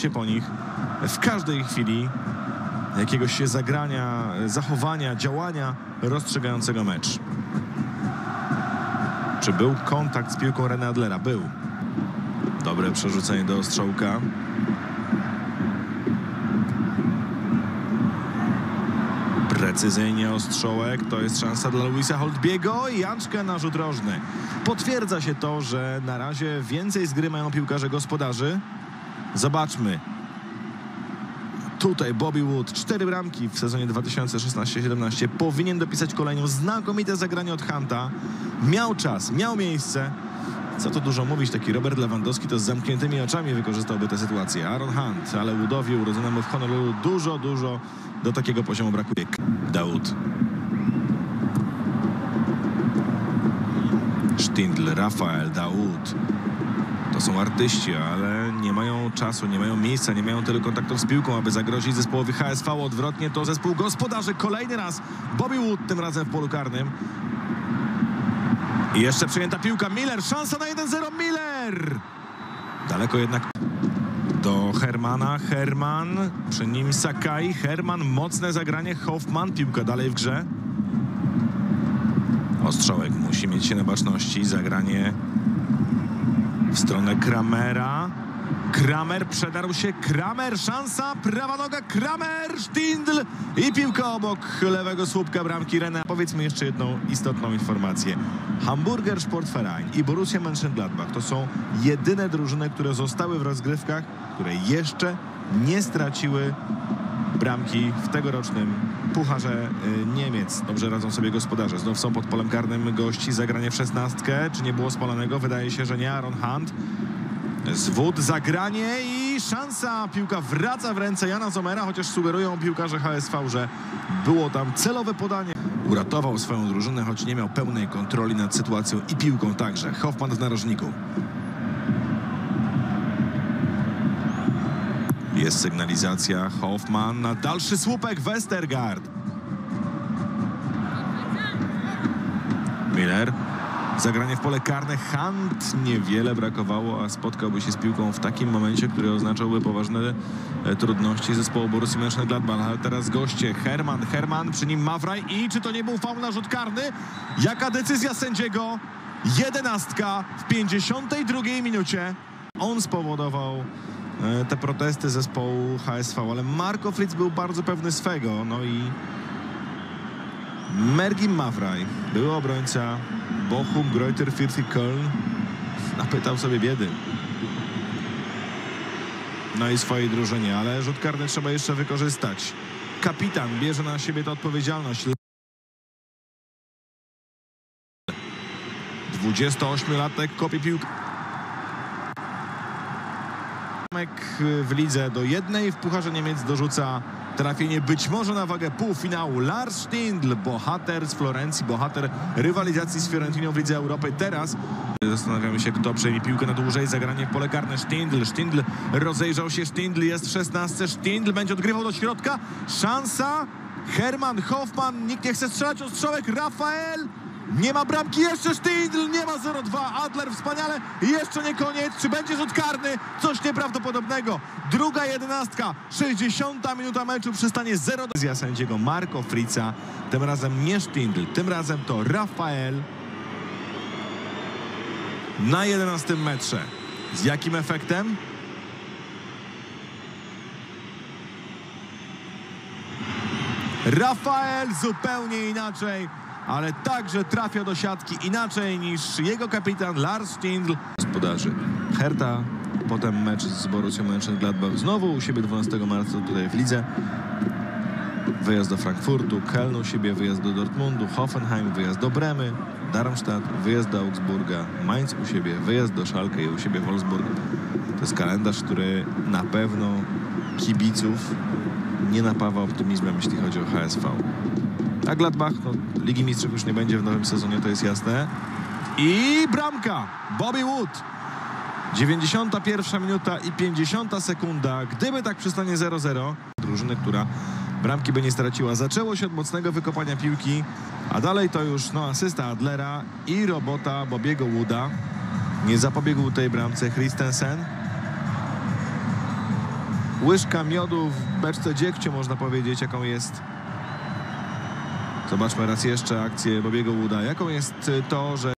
się po nich w każdej chwili jakiegoś się zagrania, zachowania, działania rozstrzygającego mecz. Czy był kontakt z piłką Rene Adlera? Był. Dobre przerzucenie do ostrzałka. Precyzyjnie ostrzałek. To jest szansa dla Luisa Holtbiego i Janczkę na rzut rożny. Potwierdza się to, że na razie więcej z gry mają piłkarze gospodarzy. Zobaczmy. Tutaj Bobby Wood, cztery bramki w sezonie 2016-17. Powinien dopisać kolejną znakomite zagranie od Hanta. Miał czas, miał miejsce. Co tu dużo mówić, taki Robert Lewandowski to z zamkniętymi oczami wykorzystałby tę sytuację. Aaron Hunt, ale Woodowi urodzonemu w Honolulu dużo, dużo do takiego poziomu brakuje. Daud. Stindl, Rafael, Daud. To są artyści, ale nie mają czasu, nie mają miejsca, nie mają tylu kontaktów z piłką, aby zagrozić zespołowi HSV. Odwrotnie to zespół gospodarzy. Kolejny raz Bobby Wood, tym razem w polu karnym. I jeszcze przyjęta piłka. Miller, szansa na 1-0. Miller! Daleko jednak do Hermana. Herman, przy nim Sakai. Herman, mocne zagranie. Hoffman, piłka dalej w grze. Ostrzałek musi mieć się na baczności. Zagranie w stronę Kramera. Kramer przedarł się. Kramer, szansa, prawa noga, Kramer, Stindl i piłka obok lewego słupka bramki Rena. Powiedzmy jeszcze jedną istotną informację. Hamburger Sportverein i Borussia Mönchengladbach to są jedyne drużyny, które zostały w rozgrywkach, które jeszcze nie straciły bramki w tegorocznym Pucharze y, Niemiec. Dobrze radzą sobie gospodarze. Znów są pod polem karnym gości. Zagranie w szesnastkę. Czy nie było spalonego? Wydaje się, że nie. Aaron Hunt. Zwód, zagranie i szansa. Piłka wraca w ręce Jana Zomera, chociaż sugerują piłkarze HSV, że było tam celowe podanie. Uratował swoją drużynę, choć nie miał pełnej kontroli nad sytuacją i piłką także. Hoffman w narożniku. Jest sygnalizacja. Hoffman na dalszy słupek. Westergaard. Miller. Zagranie w pole karne. Hunt niewiele brakowało, a spotkałby się z piłką w takim momencie, który oznaczałby poważne e, trudności zespołu Borussii Mönchengladbach. Ale teraz goście. Herman, Herman, przy nim Mawraj i czy to nie był faul na rzut karny? Jaka decyzja sędziego? Jedenastka w 52 minucie. On spowodował te protesty zespołu HSV, ale Marco Fritz był bardzo pewny swego. No i Mergim Mawraj, były obrońca Bochum, Greuter, Fürth Köln, napytał sobie biedy. No i swojej drużynie, ale rzut karny trzeba jeszcze wykorzystać. Kapitan bierze na siebie tę odpowiedzialność. 28-latek kopie piłkę. W lidze do jednej w Pucharze Niemiec dorzuca trafienie być może na wagę półfinału. Lars Stindl, bohater z Florencji, bohater rywalizacji z Fiorentiną w Lidze Europy. Teraz zastanawiamy się, kto przejmie piłkę na dłużej. Zagranie w pole karne Stindl. Stindl rozejrzał się. Stindl jest w 16. Stindl będzie odgrywał do środka. Szansa. Herman Hoffman. Nikt nie chce strzelać. Ostrzałek. Rafael. Nie ma bramki, jeszcze Sztindl, nie ma 0-2, Adler wspaniale. Jeszcze nie koniec, czy będzie rzut karny? Coś nieprawdopodobnego. Druga jedenastka, 60 minuta meczu. Przystanie 0 do sędziego Marco Frica, tym razem nie Sztindl, tym razem to Rafael. Na 11 metrze. Z jakim efektem? Rafael zupełnie inaczej ale także trafia do siatki inaczej niż jego kapitan Lars Stindl. Gospodarzy Herta, potem mecz z Borussią Mönchengladbach znowu u siebie 12 marca tutaj w lidze. Wyjazd do Frankfurtu, Köln u siebie, wyjazd do Dortmundu, Hoffenheim, wyjazd do Bremy, Darmstadt, wyjazd do Augsburga, Mainz u siebie, wyjazd do Schalke i u siebie Wolfsburg. To jest kalendarz, który na pewno kibiców nie napawa optymizmem, jeśli chodzi o HSV. A Gladbach, no, Ligi Mistrzów już nie będzie w nowym sezonie, to jest jasne. I bramka! Bobby Wood. 91 minuta i 50 sekunda. Gdyby tak przystanie 0-0, drużyny, która bramki by nie straciła. Zaczęło się od mocnego wykopania piłki, a dalej to już no, asysta Adlera i robota Bobiego Wooda. Nie zapobiegł tej bramce Christensen. łyżka miodu w beczce dziegciu, można powiedzieć, jaką jest. Zobaczmy raz jeszcze akcję Bobiego Łuda. Jaką jest y, to, że